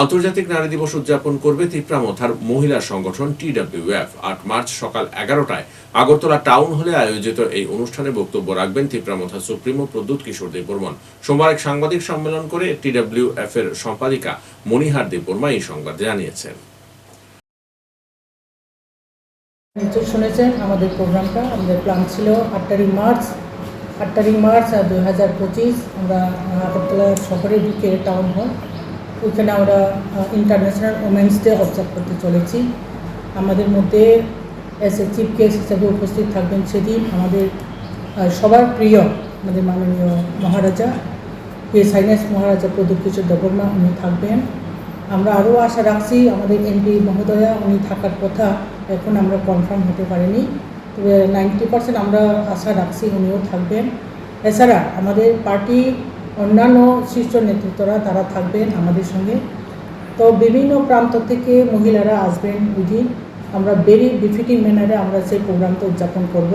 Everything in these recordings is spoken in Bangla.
আন্তর্জাতিক নারী দিবস উদযাপন করবে তিপ্রামথার মহিলা সংগঠন টিডব্লিউএফ আট মার্চ সকাল এগারোটায় আগরতলা টাউন হলে আয়োজিত এই অনুষ্ঠানে বক্তব্য রাখবেন তিপ্রামথা সুপ্রিমো প্রদ্যুৎ কিশোর দেববর্মন। সোমবার এক সাংবাদিক সম্মেলন করে টিডব্লিউএফ এর সম্পাদিকা মণিহার দেববর্মা এই সংবাদ জানিয়েছেন। নিশ্চয়ই শুনেছেন আমাদের প্রোগ্রামটা। আমাদের প্ল্যান ছিল আট তারিখ মার্চ। আট তারিখ মার্চ দুই হাজার পঁচিশ আমরা আগরতলা শহরে ঢুকে টাউন হল। ওইখানে আমরা ইন্টারন্যাশনাল ওমেন্স ডে অবজার্ভ করতে চলেছি। আমাদের মধ্যে এস এ চিফ গেস্ট হিসাবে উপস্থিত থাকবেন সেদিন আমাদের সবার প্রিয় আমাদের মাননীয় মহারাজা কে সাইনাস মহারাজা প্রদীপ কিশোর দেববর্মা, উনি থাকবেন। আমরা আরও আশা রাখছি আমাদের এমপি মহোদয়া, উনি থাকার কথা এখন আমরা কনফার্ম হতে পারিনি। তবে নাইনটি পার্সেন্ট আমরা আশা রাখছি উনিও থাকবেন। এছাড়া আমাদের পার্টি অন্যান্য শীর্ষ নেতৃত্বরা তারা থাকবেন আমাদের সঙ্গে। তো বিভিন্ন প্রান্ত থেকে মহিলারা আসবেন দিন আমরা ভেরি বিফিটিং ম্যানারে আমরা সেই প্রোগ্রামটা উদযাপন করব।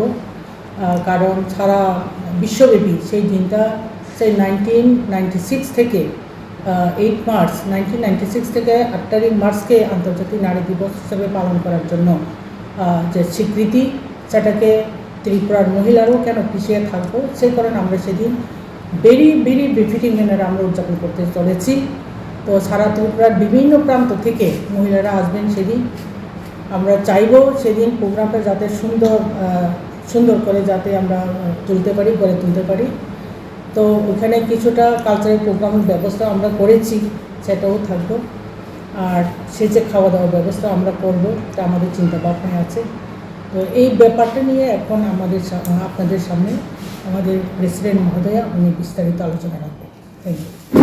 কারণ সারা বিশ্বব্যাপী সেই দিনটা, সেই নাইনটিন নাইনটি সিক্স থেকে eight March nineteen ninety six থেকে আট তারিখ মার্চকে আন্তর্জাতিক নারী দিবস হিসেবে পালন করার জন্য যে স্বীকৃতি, সেটাকে ত্রিপুরার মহিলারও কেন পিছিয়ে থাকব, সেই কারণে আমরা সেদিন ভেরি ভেরি বিফিটিং ম্যানারে আমরা উদযাপন করতে চলেছি। তো সারা ত্রিপুরার বিভিন্ন প্রান্ত থেকে মহিলারা আসবেন সেদিন। আমরা চাইব সেদিন প্রোগ্রামটা যাতে সুন্দর সুন্দর করে যাতে আমরা তুলতে পারি, গড়ে তুলতে পারি। তো ওখানে কিছুটা কালচারাল প্রোগ্রামের ব্যবস্থা আমরা করেছি, সেটাও থাকব। আর সে যে খাওয়া দাওয়ার ব্যবস্থা আমরা করব, এটা আমাদের চিন্তা ভাবনায় আছে। তো এই ব্যাপারটা নিয়ে এখন আমাদের আপনাদের সামনে আমাদের প্রেসিডেন্ট মহোদয়া উনি বিস্তারিত আলোচনা রাখবেন। Thank you